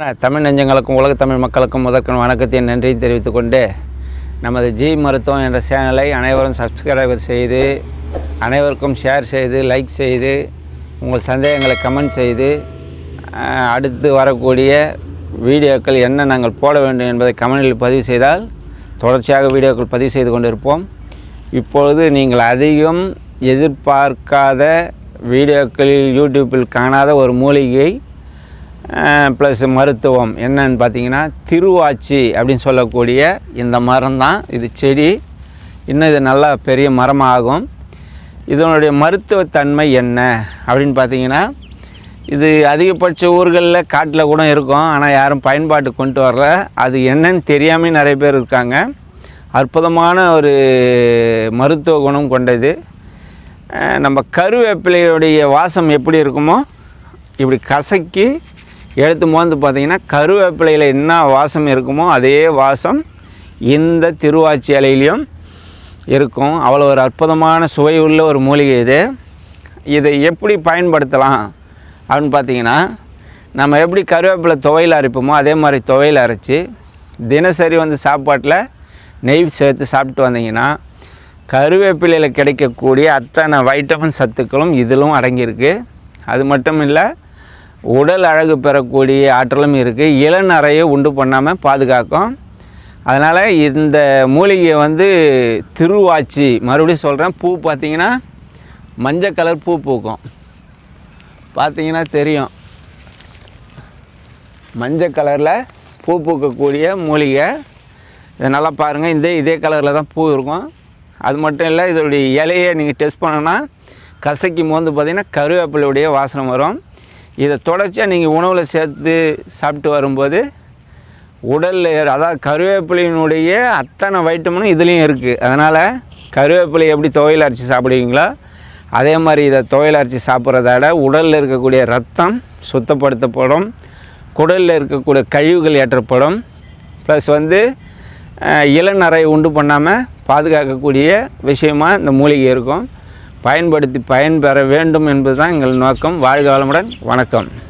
தமிழ் நெஞ்சங்களுக்கும் உலக தமிழ் மக்களுக்கும் முதற்கன் வணக்கத்தின் நன்றியும் தெரிவித்துக் கொண்டு நமது ஜி மருத்துவம் என்ற சேனலை அனைவரும் சப்ஸ்கிரைபர் செய்து அனைவருக்கும் ஷேர் செய்து லைக் செய்து உங்கள் சந்தேகங்களை கமெண்ட் செய்து அடுத்து வரக்கூடிய வீடியோக்கள் என்ன நாங்கள் போட வேண்டும் என்பதை கமெண்டில் பதிவு செய்தால் தொடர்ச்சியாக வீடியோக்கள் பதிவு செய்து கொண்டிருப்போம். இப்பொழுது நீங்கள் அதிகம் எதிர்பார்க்காத வீடியோக்களில் யூடியூப்பில் காணாத ஒரு மூலிகை ப்ளஸ் மருத்துவம் என்னன்னு பார்த்தீங்கன்னா திருவாச்சி அப்படின்னு சொல்லக்கூடிய இந்த மரம் தான். இது செடி. இன்னும் இது நல்லா பெரிய மரமாகும். இதனுடைய மருத்துவத்தன்மை என்ன அப்படின்னு பார்த்தீங்கன்னா இது அதிகபட்ச ஊர்களில் காட்டில் கூட இருக்கும். ஆனால் யாரும் பயன்பாட்டு கொண்டு வரல. அது என்னன்னு தெரியாமல் நிறைய பேர் இருக்காங்க. அற்புதமான ஒரு மருத்துவ குணம் கொண்டது. நம்ம கருவேப்பிலையுடைய வாசம் எப்படி இருக்குமோ இப்படி கசக்கி எடுத்து மோந்து பார்த்தீங்கன்னா கருவேப்பிலையில் என்ன வாசம் இருக்குமோ அதே வாசம் இந்த திருவாச்சி இலையிலையும் இருக்கும். அவ்வளோ ஒரு அற்புதமான சுவை உள்ள ஒரு மூலிகை இது. இதை எப்படி பயன்படுத்தலாம் அப்படின்னு பார்த்தீங்கன்னா நம்ம எப்படி கருவேப்பிலை துவையில் அரைப்போமோ அதே மாதிரி துவையில் அரைச்சி தினசரி வந்து சாப்பாட்டில் நெய் சேர்த்து சாப்பிட்டு வந்தீங்கன்னா கருவேப்பிலையில் கிடைக்கக்கூடிய அத்தனை வைட்டமின் சத்துக்களும் இதிலும் அடங்கியிருக்கு. அது மட்டும் இல்லை உடல் அழகு பெறக்கூடிய ஆற்றலும் இருக்குது இளநறையை உண்டு பண்ணாமல் பாதுகாக்கும். அதனால் இந்த மூலிகை வந்து திருவாச்சி மறுபடியும் சொல்கிறேன் பூ பார்த்தீங்கன்னா மஞ்சள் கலர் பூ பூக்கும். பார்த்தீங்கன்னா தெரியும். மஞ்சள் கலரில் பூ பூக்கக்கூடிய மூலிகை. இதை நல்லா பாருங்கள் இந்த இதே கலரில் தான் பூ இருக்கும். அது மட்டும் இல்லை இதோடைய இலையை நீங்கள் டெஸ்ட் பண்ணோன்னா கசைக்கும் போது பார்த்திங்கன்னா கருவேப்பிலையுடைய வாசனை வரும். இதை தொடர்ச்சியாக நீங்கள் உணவில் சேர்த்து சாப்பிட்டு வரும்போது உடலில் அதாவது கருவேப்பிலையினுடைய அத்தனை வைட்டமினும் இதுலேயும் இருக்குது அதனால் கருவேப்பிலை எப்படி துவையல் அரைச்சி சாப்பிடுவீங்களோ அதே மாதிரி இதை துவையல் அரைச்சி சாப்பிட்றதால உடலில் இருக்கக்கூடிய ரத்தம் சுத்தப்படுத்தப்படும் குடலில் இருக்கக்கூடிய கழிவுகள் ஏற்றப்படும். ப்ளஸ் வந்து அஹ், இளநரை உண்டு பண்ணாமல் பாதுகாக்கக்கூடிய விஷயமா இந்த மூலிகை இருக்கும். பயன்படுத்தி பயன்பெற வேண்டும் என்பதுதான் எங்கள் நோக்கம். வாழ்க வளமுடன். வணக்கம்.